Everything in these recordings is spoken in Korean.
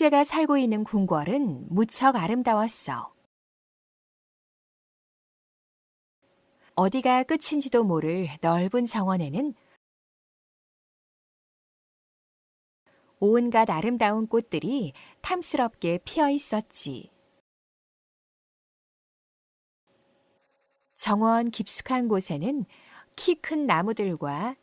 황제가 살고 있는 궁궐은 무척 아름다웠어. 어디가 끝인지도 모를 넓은 정원에는 온갖 아름다운 꽃들이 탐스럽게 피어 있었지. 정원 깊숙한 곳에는 키 큰 나무들과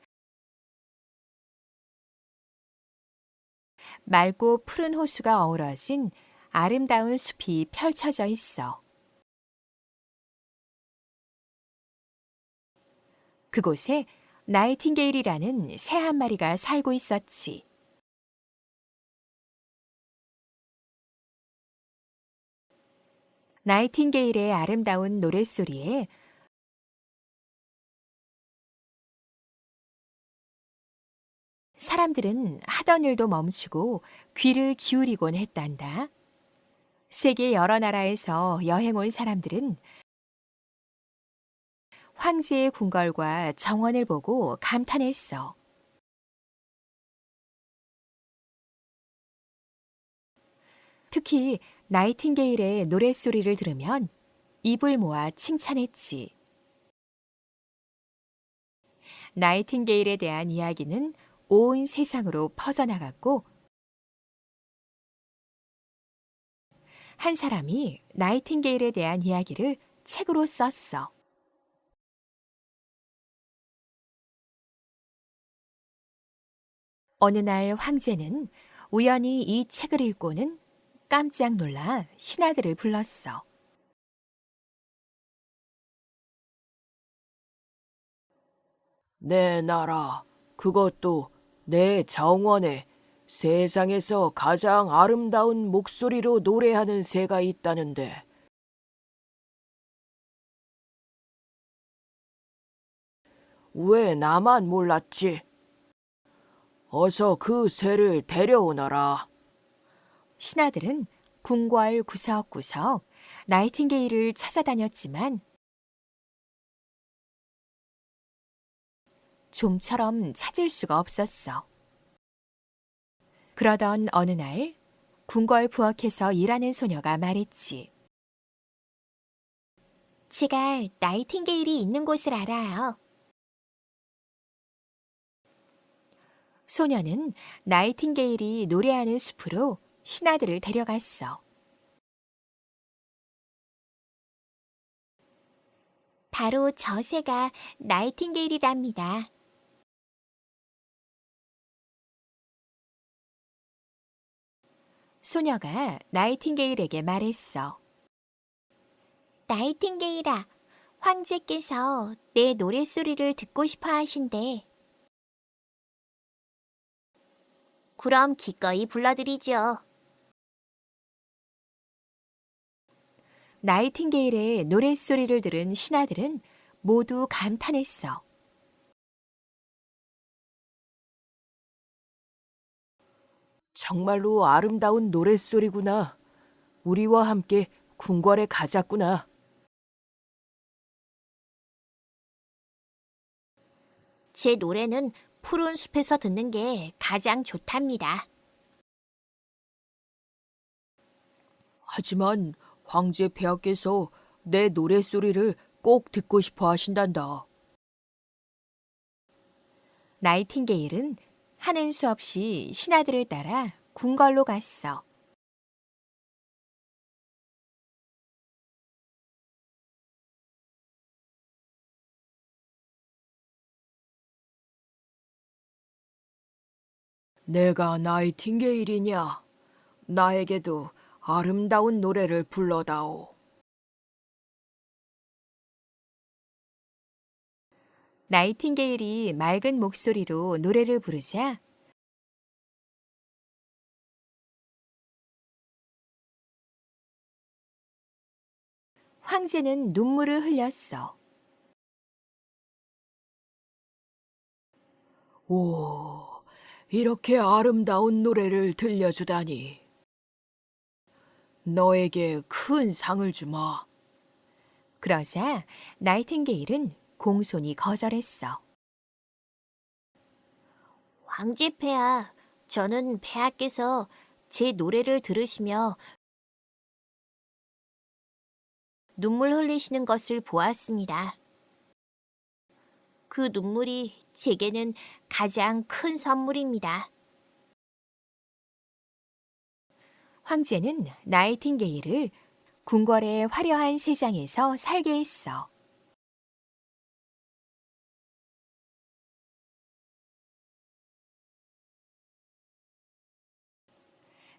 맑고 푸른 호수가 어우러진 아름다운 숲이 펼쳐져 있어. 그곳에 나이팅게일이라는 새 한 마리가 살고 있었지. 나이팅게일의 아름다운 노랫소리에 사람들은 하던 일도 멈추고 귀를 기울이곤 했단다. 세계 여러 나라에서 여행 온 사람들은 황제의 궁궐과 정원을 보고 감탄했어. 특히 나이팅게일의 노랫소리를 들으면 입을 모아 칭찬했지. 나이팅게일에 대한 이야기는 온 세상으로 퍼져나갔고, 한 사람이 나이팅게일에 대한 이야기를 책으로 썼어. 어느 날 황제는 우연히 이 책을 읽고는 깜짝 놀라 신하들을 불렀어. 내 나라, 그것도 내 정원에 세상에서 가장 아름다운 목소리로 노래하는 새가 있다는데, 왜 나만 몰랐지? 어서 그 새를 데려오너라. 신하들은 궁궐 구석구석 나이팅게일을 찾아다녔지만 좀처럼 찾을 수가 없었어. 그러던 어느 날 궁궐 부엌에서 일하는 소녀가 말했지. 제가 나이팅게일이 있는 곳을 알아요. 소녀는 나이팅게일이 노래하는 숲으로 신하들을 데려갔어. 바로 저 새가 나이팅게일이랍니다. 소녀가 나이팅게일에게 말했어. 나이팅게일아, 황제께서 내 노랫소리를 듣고 싶어 하신대. 그럼 기꺼이 불러드리죠. 나이팅게일의 노랫소리를 들은 신하들은 모두 감탄했어. 정말로 아름다운 노랫소리구나. 우리와 함께 궁궐에 가자꾸나. 제 노래는 푸른 숲에서 듣는 게 가장 좋답니다. 하지만 황제 폐하께서 내 노랫소리를 꼭 듣고 싶어 하신단다. 나이팅게일은 하는 수 없이 신하들을 따라 궁궐로 갔어. 내가 나이팅게일이냐? 나에게도 아름다운 노래를 불러다오. 나이팅게일이 맑은 목소리로 노래를 부르자 황제는 눈물을 흘렸어. 오, 이렇게 아름다운 노래를 들려주다니. 너에게 큰 상을 주마. 그러자 나이팅게일은 공손히 거절했어. 폐하, 저는 폐하께서 제 노래를 들으시며 눈물 흘리시는 것을 보았습니다. 그 눈물이 제게는 가장 큰 선물입니다. 황제는 나이팅게일을 궁궐의 화려한 세장에서 살게 했어.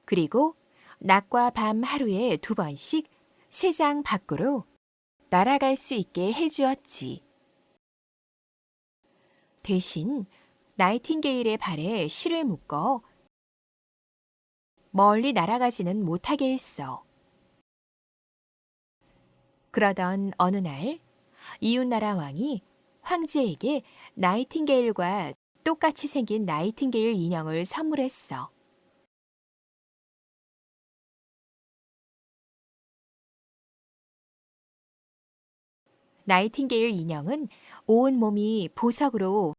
그리고 낮과 밤 하루에 두 번씩 세장 밖으로 날아갈 수 있게 해주었지. 대신 나이팅게일의 발에 실을 묶어 멀리 날아가지는 못하게 했어. 그러던 어느 날 이웃나라 왕이 황제에게 나이팅게일과 똑같이 생긴 나이팅게일 인형을 선물했어. 나이팅게일 인형은 온 몸이 보석으로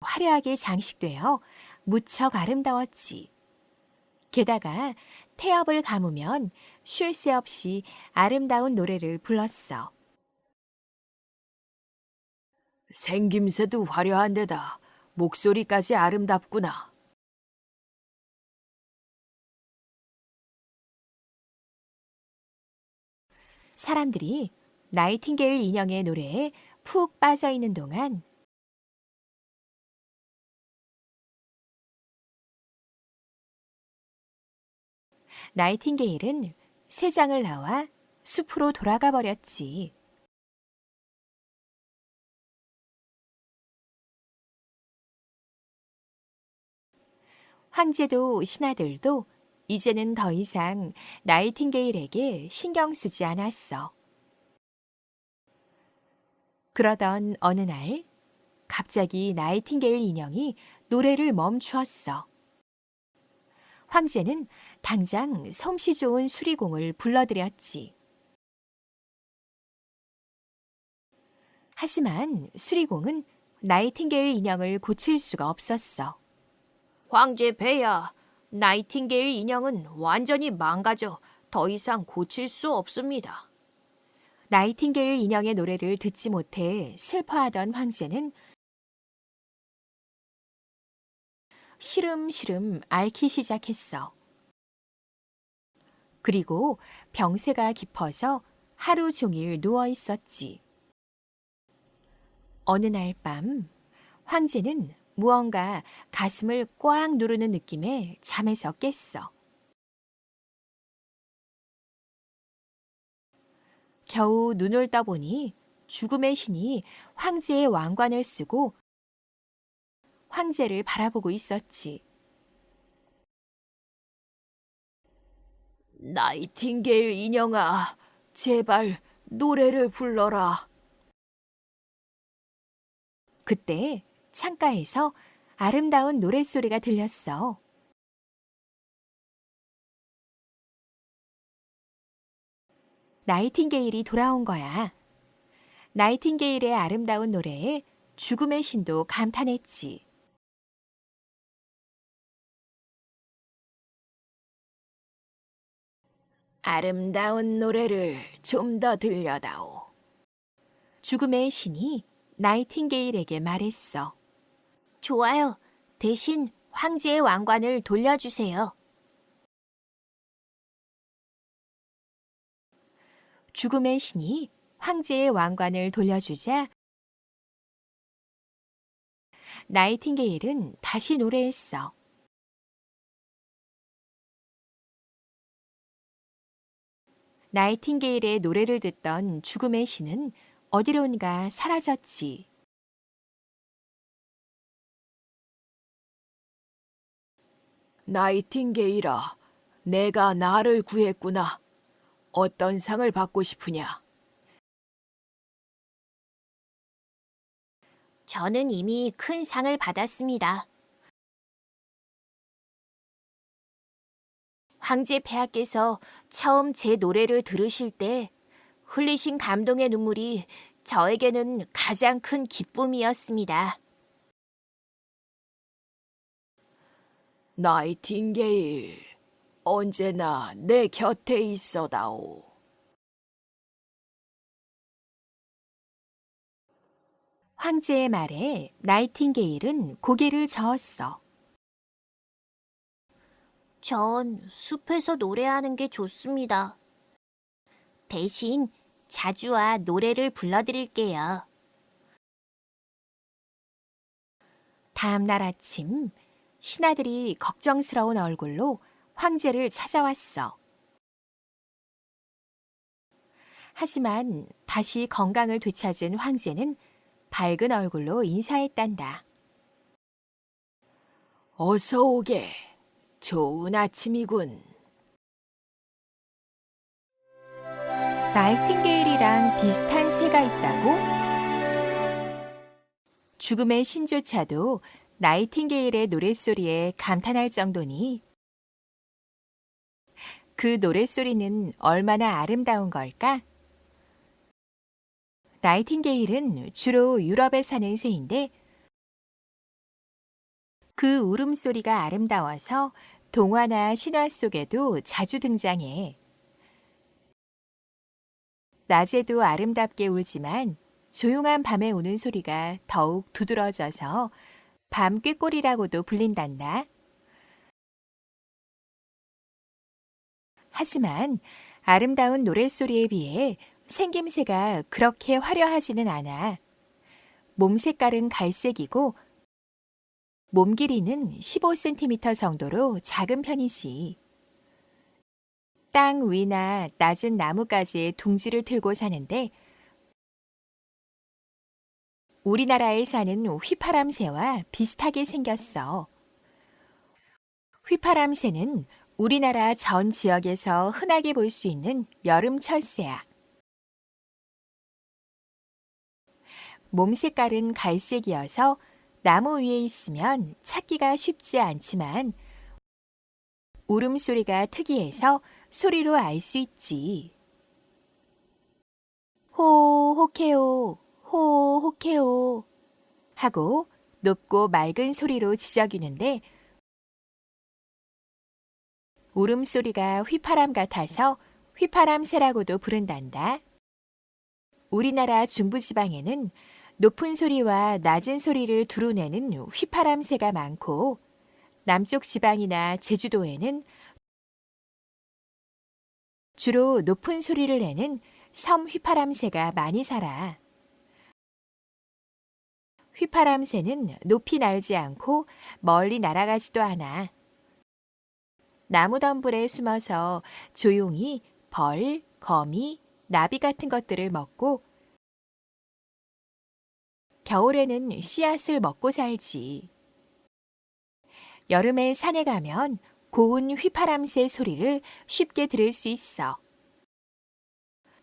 화려하게 장식되어 무척 아름다웠지. 게다가 태엽을 감으면 쉴 새 없이 아름다운 노래를 불렀어. 생김새도 화려한데다 목소리까지 아름답구나. 사람들이 나이팅게일 인형의 노래에 푹 빠져 있는 동안 나이팅게일은 세장을 나와 숲으로 돌아가 버렸지. 황제도 신하들도 이제는 더 이상 나이팅게일에게 신경 쓰지 않았어. 그러던 어느 날, 갑자기 나이팅게일 인형이 노래를 멈추었어. 황제는 당장 솜씨 좋은 수리공을 불러들였지. 하지만 수리공은 나이팅게일 인형을 고칠 수가 없었어. 황제 폐하, 나이팅게일 인형은 완전히 망가져 더 이상 고칠 수 없습니다. 나이팅게일 인형의 노래를 듣지 못해 슬퍼하던 황제는 시름시름 앓기 시작했어. 그리고 병세가 깊어져 하루 종일 누워 있었지. 어느 날 밤, 황제는 무언가 가슴을 꽉 누르는 느낌에 잠에서 깼어. 겨우 눈을 떠보니 죽음의 신이 황제의 왕관을 쓰고 황제를 바라보고 있었지. 나이팅게일 인형아, 제발 노래를 불러라. 그때 창가에서 아름다운 노랫소리가 들렸어. 나이팅게일이 돌아온 거야. 나이팅게일의 아름다운 노래에 죽음의 신도 감탄했지. 아름다운 노래를 좀 더 들려다오. 죽음의 신이 나이팅게일에게 말했어. 좋아요. 대신 황제의 왕관을 돌려주세요. 죽음의 신이 황제의 왕관을 돌려주자 나이팅게일은 다시 노래했어. 나이팅게일의 노래를 듣던 죽음의 신은 어디론가 사라졌지. 나이팅게일아, 내가 나를 구했구나. 어떤 상을 받고 싶으냐? 저는 이미 큰 상을 받았습니다. 황제 폐하께서 처음 제 노래를 들으실 때 흘리신 감동의 눈물이 저에게는 가장 큰 기쁨이었습니다. 나이팅게일, 언제나 내 곁에 있어다오. 황제의 말에 나이팅게일은 고개를 저었어. 전 숲에서 노래하는 게 좋습니다. 대신 자주와 노래를 불러드릴게요. 다음 날 아침 신하들이 걱정스러운 얼굴로 황제를 찾아왔어. 하지만 다시 건강을 되찾은 황제는 밝은 얼굴로 인사했단다. 어서 오게. 좋은 아침이군. 나이팅게일이랑 비슷한 새가 있다고? 죽음의 신조차도 나이팅게일의 노랫소리에 감탄할 정도니 그 노랫소리는 얼마나 아름다운 걸까? 나이팅게일은 주로 유럽에 사는 새인데 그 울음소리가 아름다워서 동화나 신화 속에도 자주 등장해. 낮에도 아름답게 울지만 조용한 밤에 우는 소리가 더욱 두드러져서 밤 꾀꼬리라고도 불린단다. 하지만 아름다운 노랫소리에 비해 생김새가 그렇게 화려하지는 않아. 몸 색깔은 갈색이고 몸 길이는 15cm 정도로 작은 편이지. 땅 위나 낮은 나뭇가지에 둥지를 틀고 사는데 우리나라에 사는 휘파람새와 비슷하게 생겼어. 휘파람새는 우리나라 전 지역에서 흔하게 볼 수 있는 여름 철 새야. 몸 색깔은 갈색이어서 나무 위에 있으면 찾기가 쉽지 않지만 울음소리가 특이해서 소리로 알 수 있지. 호, 호케오, 호, 호케오 하고 높고 맑은 소리로 지저귀는데 울음소리가 휘파람 같아서 휘파람새라고도 부른단다. 우리나라 중부지방에는 높은 소리와 낮은 소리를 두루 내는 휘파람새가 많고 남쪽 지방이나 제주도에는 주로 높은 소리를 내는 섬 휘파람새가 많이 살아. 휘파람 새는 높이 날지 않고 멀리 날아가지도 않아. 나무 덤불에 숨어서 조용히 벌, 거미, 나비 같은 것들을 먹고 겨울에는 씨앗을 먹고 살지. 여름에 산에 가면 고운 휘파람새 소리를 쉽게 들을 수 있어.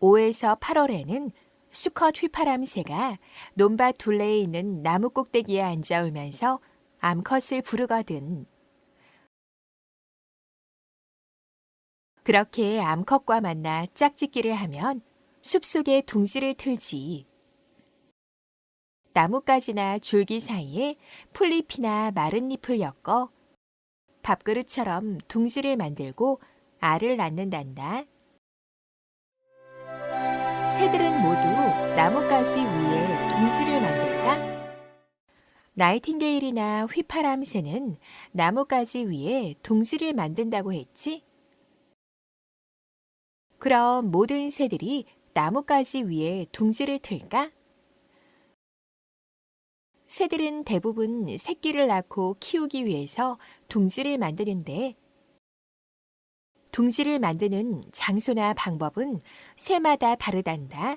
5에서 8월에는 수컷 휘파람새가 논밭 둘레에 있는 나무 꼭대기에 앉아 울면서 암컷을 부르거든. 그렇게 암컷과 만나 짝짓기를 하면 숲속에 둥지를 틀지. 나뭇가지나 줄기 사이에 풀잎이나 마른 잎을 엮어 밥그릇처럼 둥지를 만들고 알을 낳는단다. 새들은 모두 나뭇가지 위에 둥지를 만들까? 나이팅게일이나 휘파람 새는 나뭇가지 위에 둥지를 만든다고 했지? 그럼 모든 새들이 나뭇가지 위에 둥지를 틀까? 새들은 대부분 새끼를 낳고 키우기 위해서 둥지를 만드는데 둥지를 만드는 장소나 방법은 새마다 다르단다.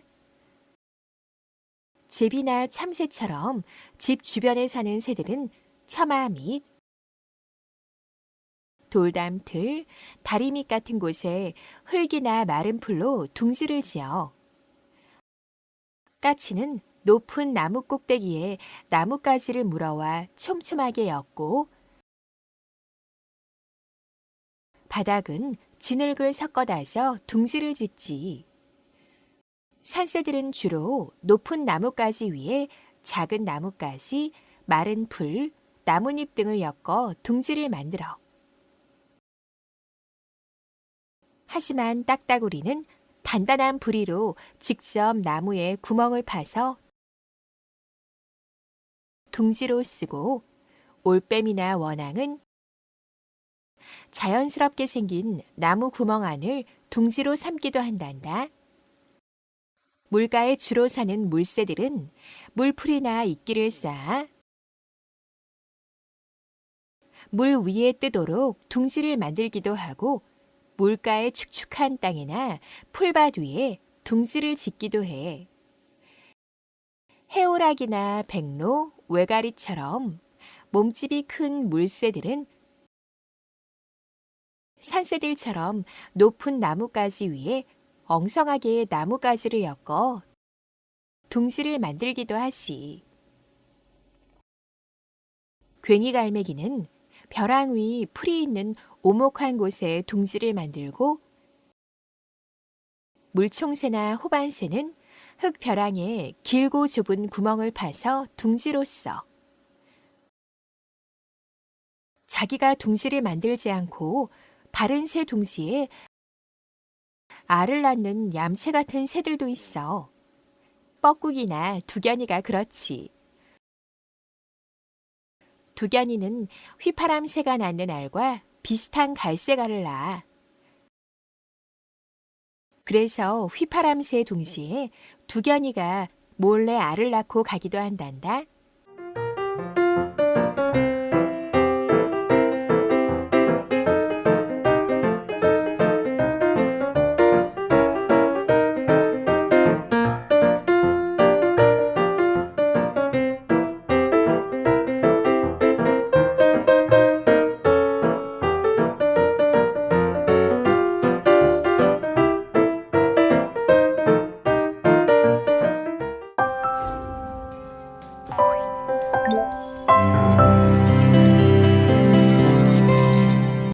제비나 참새처럼 집 주변에 사는 새들은 처마 밑, 돌담틀, 다리 밑 같은 곳에 흙이나 마른 풀로 둥지를 지어. 까치는 높은 나무 꼭대기에 나뭇가지를 물어와 촘촘하게 엮고 바닥은 진흙을 섞어다서 둥지를 짓지. 산새들은 주로 높은 나뭇가지 위에 작은 나뭇가지, 마른 풀, 나뭇잎 등을 엮어 둥지를 만들어. 하지만 딱따구리는 단단한 부리로 직접 나무에 구멍을 파서 둥지로 쓰고 올빼미나 원앙은 자연스럽게 생긴 나무 구멍 안을 둥지로 삼기도 한단다. 물가에 주로 사는 물새들은 물풀이나 이끼를 쌓아 물 위에 뜨도록 둥지를 만들기도 하고 물가의 축축한 땅이나 풀밭 위에 둥지를 짓기도 해. 해오락이나 백로, 외가리처럼 몸집이 큰 물새들은 산새들처럼 높은 나뭇가지 위에 엉성하게 나뭇가지를 엮어 둥지를 만들기도 하지. 괭이갈매기는 벼랑 위 풀이 있는 오목한 곳에 둥지를 만들고 물총새나 호반새는 흙 벼랑에 길고 좁은 구멍을 파서 둥지로 써. 자기가 둥지를 만들지 않고 다른 새 둥지에 알을 낳는 얌체 같은 새들도 있어. 뻐꾸기나 두견이가 그렇지. 두견이는 휘파람 새가 낳는 알과 비슷한 갈색 알을 낳아. 그래서 휘파람 새 둥지에 두견이가 몰래 알을 낳고 가기도 한단다.